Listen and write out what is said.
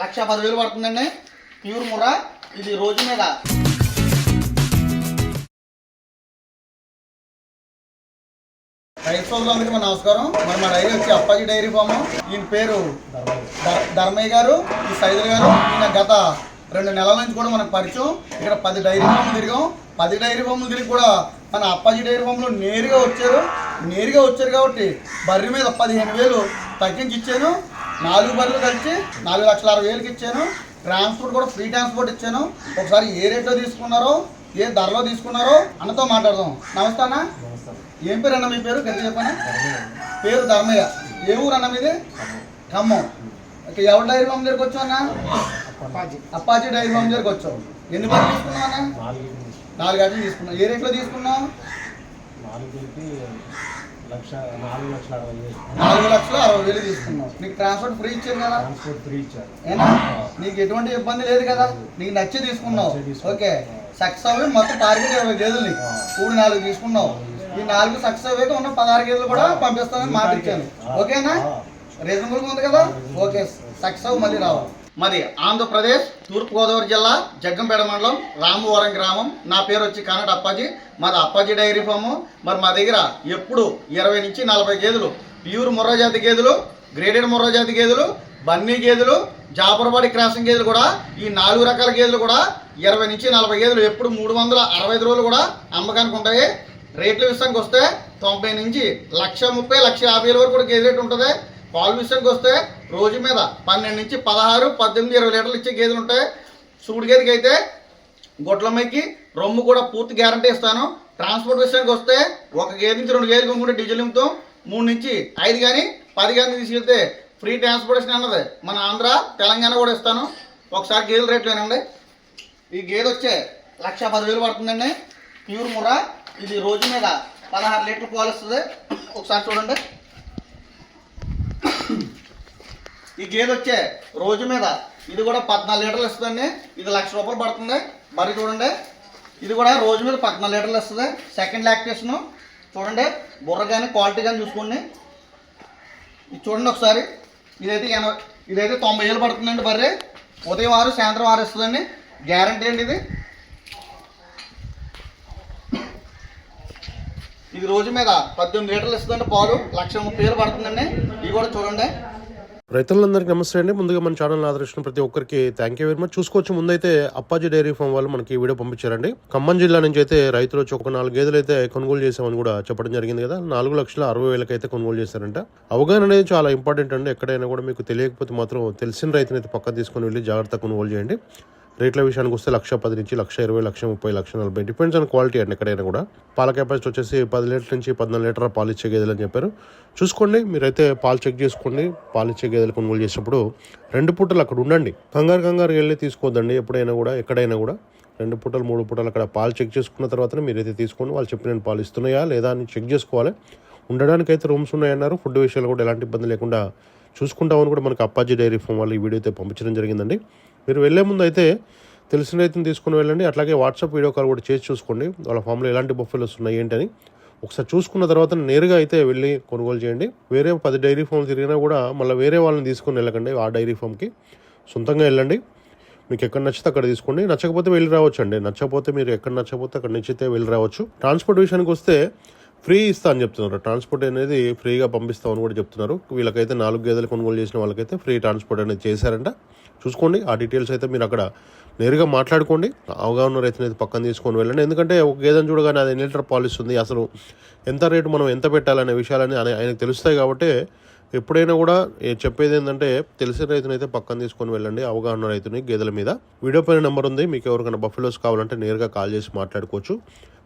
లక్ష పదివేలు పడుతుందండి. ప్యూర్ ముర ఇది రోజు మీద. రైతు సోదరులందరికీ మన నమస్కారం. మరి మా డైరీ వచ్చి అప్పాజీ డైరీ ఫామ్. ఈయన పేరు ధర్మయ్య గారు ఈ సైదులు గారు. ఈయన గత రెండు నెలల నుంచి కూడా మనకు పరిచయం. ఇక్కడ పది డైరీ ఫామ్లు తిరిగాం. పది డైరీ ఫామ్లు తిరిగి కూడా మన అప్పాజీ డైరీ ఫామ్లో నేరుగా వచ్చారు. నేరుగా వచ్చారు కాబట్టి బర్రె మీద పదిహేను వేలు తగ్గించి ఇచ్చాను. నాలుగు బర్రెలు కలిసి నాలుగు లక్షల అరవై వేలకి ఇచ్చాను. ట్రాన్స్పోర్ట్ కూడా ఫ్రీ ట్రాన్స్పోర్ట్ ఇచ్చాను. ఒకసారి ఏ రేట్లో తీసుకున్నారో ఏ ధరలో తీసుకున్నారో అన్నతో మాట్లాడదాం. నమస్తే అన్న. ఏం పేరు అన్న మీ పేరు? గట్టి చెప్పండి. పేరు ధర్మయ్య. ఏ ఊరు అన్న మీది? ఖమ్మం. ఓకే ఎవరి డైరీ ఫామ్ దగ్గరికి వచ్చావు అన్న? అప్పాజీ. డైరీ ఫామ్ దగ్గరికి వచ్చావు. ఎన్ని బర్రెలు తీసుకున్నావు అన్న? నాలుగు గంటలు తీసుకున్నావు. ఏ రేట్లో తీసుకున్నావు? లక్ష నాలుగు లక్షల అరవై వేలు. నాలుగు లక్షల అరవై వేలు తీసుకున్నావు. నీకు ట్రాన్స్పోర్ట్ ఫ్రీ ఇచ్చాను కదా? ట్రాన్స్పోర్ట్ ఫ్రీ ఇచ్చారు. ఏనా? నీకు ఎటువంటి ఇబ్బంది లేదు కదా? నీకు నచ్చి తీసుకున్నావు. ఓకే. సక్సెస్ అవ్వి మొత్తం టార్గెట్ ఇరవై గేదెలు నీకు. కూడి నాలుగు తీసుకున్నావు. ఈ నాలుగు సక్సెస్ అవ్వక ఉన్న పదహారు గేదెలు కూడా పంపిస్తానని మాట ఇచ్చాను. ఓకేనా? రీజనబుల్ ఉంది కదా? ఓకే. సక్సెస్ అవ్వి మళ్ళీ రావాలి మరి ఆంధ్రప్రదేశ్ తూర్పుగోదావరి జిల్లా జగ్గంపేట మండలం రామవరం గ్రామం. నా పేరు వచ్చి కానట అప్పాజీ. మాది అప్పాజీ డైరీ ఫాము. మరి మా దగ్గర ఎప్పుడు ఇరవై నుంచి నలభై గేదెలు ప్యూర్ ముర్రా జాతి గేదెలు గ్రేడెడ్ ముర్రా జాతి గేదెలు బన్నీ గేదెలు జాపరబాడి క్రాసింగ్ గేదెలు కూడా ఈ నాలుగు రకాల గేదెలు కూడా ఇరవై నుంచి నలభై గేదెలు ఎప్పుడు మూడు వందల అరవై ఐదు రోజులు కూడా అమ్మకానికి ఉంటాయి. రేట్ల విషయానికి వస్తే తొంభై నుంచి లక్ష ముప్పై లక్ష యాభై వరకు కూడా గేదె రేట్ ఉంటుంది. పాలు విషయంకి వస్తే రోజు మీద పన్నెండు నుంచి పదహారు పద్దెనిమిది ఇరవై లీటర్లు ఇచ్చే గేదెలు ఉంటాయి. సూడి గేదెకి అయితే గొడ్లమ్మకి రొమ్ము కూడా పూర్తి గ్యారంటీ ఇస్తాను. ట్రాన్స్పోర్ట్ విషయానికి వస్తే ఒక గేదె నుంచి రెండు గేదెలు కొనుక్కుంటే డీజిల్ నింపుతాం మూడు నుంచి ఐదు కానీ పది కానీ తీసుకెళ్తే ఫ్రీ ట్రాన్స్పోర్టేషన్ అన్నది. మన ఆంధ్ర తెలంగాణ కూడా ఇస్తాను. ఒకసారి గేదెల రేట్లు వినండి. ఈ గేదె వచ్చే లక్ష పదివేలు పడుతుందండి. ప్యూర్ ముర్రా ఇది రోజు మీద పదహారు లీటర్లు పాలు ఇస్తుంది ఒకసారి చూడండి. ఈ గేదె వచ్చే రోజు మీద ఇది కూడా పద్నాలుగు లీటర్లు ఇస్తుందండి ఇది లక్ష రూపాయలు పడుతుంది. మరి చూడండి. ఇది కూడా రోజు మీద పద్నాలుగు లీటర్లు ఇస్తుంది సెకండ్ లాక్టేషను చూడండి. బుర్ర కానీ క్వాలిటీ కానీ చూసుకోండి. ఇది చూడండి ఒకసారి. ఇదైతే ఎనభై ఇదైతే తొంభై వేలు పడుతుందండి బర్రె. ఉదయం ఆరు సాయంత్రం ఆరు ఇస్తుందండి గ్యారంటీ అండి ఇది. ఇది రోజు మీద పద్దెనిమిది లీటర్లు ఇస్తుందండి పాలు. లక్ష ముప్పై వేలు పడుతుందండి. ఇవి కూడా చూడండి. రైతులందరికీ నమస్తే అండి. ముందుగా మన ఛానల్ ఆదరించిన ప్రతి ఒక్కరికి థ్యాంక్ యూ వెరీ మచ్ చూసుకోవచ్చు ముందైతే అప్పాజీ డైరీ ఫామ్ వాళ్ళు మనకి ఈ వీడియో పంపించారండి. ఖమ్మం జిల్లా నుంచి అయితే రైతులు వచ్చి ఒక నాలుగు గేదెలు అయితే కొనుగోలు చేసామని కూడా చెప్పడం జరిగింది కదా. నాలుగు లక్షల అరవై వేలకి అయితే కొనుగోలు చేశారంట. అవగాహన అనేది చాలా ఇంపార్టెంట్ అండి. ఎక్కడైనా కూడా మీకు తెలియకపోతే మాత్రం తెలిసిన రైతునైతే పక్క తీసుకుని వెళ్ళి జాగ్రత్తగా కొనుగోలు చేయండి. రేట్ల విషయానికి వస్తే లక్ష పది నుంచి లక్ష ఇరవై లక్ష ముప్పై లక్ష నలభై డిపెండ్స్ ఆన్ క్వాలిటీ అండి ఎక్కడైనా కూడా. పాల కెపాసిటీ వచ్చేసి పది లీటర్ నుంచి పద్నాలుగు లీటర్ పాలు ఇచ్చే గేదెలు అని చెప్పారు. చూసుకోండి మీరైతే పాలు చెక్ చేసుకోండి. పాలు ఇచ్చే గేదెలు కొనుగోలు చేసినప్పుడు రెండు పూటలు అక్కడ ఉండండి. కంగారు కంగారు వెళ్ళి తీసుకోవద్దండి ఎప్పుడైనా కూడా ఎక్కడైనా కూడా. రెండు పూటలు మూడు పూటలు అక్కడ పాలు చెక్ చేసుకున్న తర్వాతనే మీరైతే తీసుకోండి. వాళ్ళు చెప్పిన పాలు ఇస్తున్నాయా లేదా అని చెక్ చేసుకోవాలి. ఉండడానికి అయితే రూమ్స్ ఉన్నాయన్నారు. ఫుడ్ విషయాలు కూడా ఎలాంటి ఇబ్బంది లేకుండా చూసుకుంటామని కూడా మనకు అప్పాజీ డైరీ ఫామ్ వాళ్ళు ఈ వీడియో అయితే పంపించడం జరిగిందండి. మీరు వెళ్ళే ముందు అయితే తెలిసిన రైతుని తీసుకుని వెళ్ళండి. అట్లాగే వాట్సాప్ వీడియో కాల్ కూడా చేసి చూసుకోండి. వాళ్ళ ఫామ్లో ఎలాంటి బొఫెలోస్ వస్తున్నాయి ఏంటని ఒకసారి చూసుకున్న తర్వాత నేరుగా అయితే వెళ్ళి కొనుగోలు చేయండి. వేరే పది డైరీ ఫామ్ తిరిగినా కూడా మళ్ళీ వేరే వాళ్ళని తీసుకొని వెళ్ళకండి ఆ డైరీ ఫామ్కి. సొంతంగా వెళ్ళండి. మీకు ఎక్కడ నచ్చితే అక్కడ తీసుకోండి. నచ్చకపోతే వెళ్ళి రావచ్చు అండి నచ్చకపోతే మీరు ఎక్కడ నచ్చకపోతే అక్కడ నచ్చితే వెళ్ళి రావచ్చు. ట్రాన్స్పోర్ట్ విషయానికి వస్తే ఫ్రీ ఇస్తా అని చెప్తున్నారు. ట్రాన్స్పోర్ట్ అనేది ఫ్రీగా పంపిస్తామని కూడా చెప్తున్నారు. వీళ్ళకైతే నాలుగు గేదెలు కొనుగోలు చేసిన వాళ్ళకైతే ఫ్రీ ట్రాన్స్పోర్ట్ అనేది చేశారంట. చూసుకోండి. ఆ డీటెయిల్స్ అయితే మీరు అక్కడ నేరుగా మాట్లాడుకోండి. అవగాహన రైతుని అయితే పక్కన తీసుకొని వెళ్ళండి. ఎందుకంటే ఒక గేదెని చూడగానే అది ఎన్ని లీటర్ పాలిస్తుంది ఉంది అసలు ఎంత రేటు మనం ఎంత పెట్టాలనే విషయాలని ఆయన- ఆయనకు తెలుస్తాయి కాబట్టి ఎప్పుడైనా కూడా చెప్పేది ఏంటంటే తెలిసిన రైతుని అయితే పక్కన తీసుకొని వెళ్ళండి. అవగాహన రైతుని గేదెల మీద. వీడియో పైన నెంబర్ ఉంది. మీకు ఎవరికైనా బఫెలోస్ కావాలంటే నేరుగా కాల్ చేసి మాట్లాడుకోవచ్చు.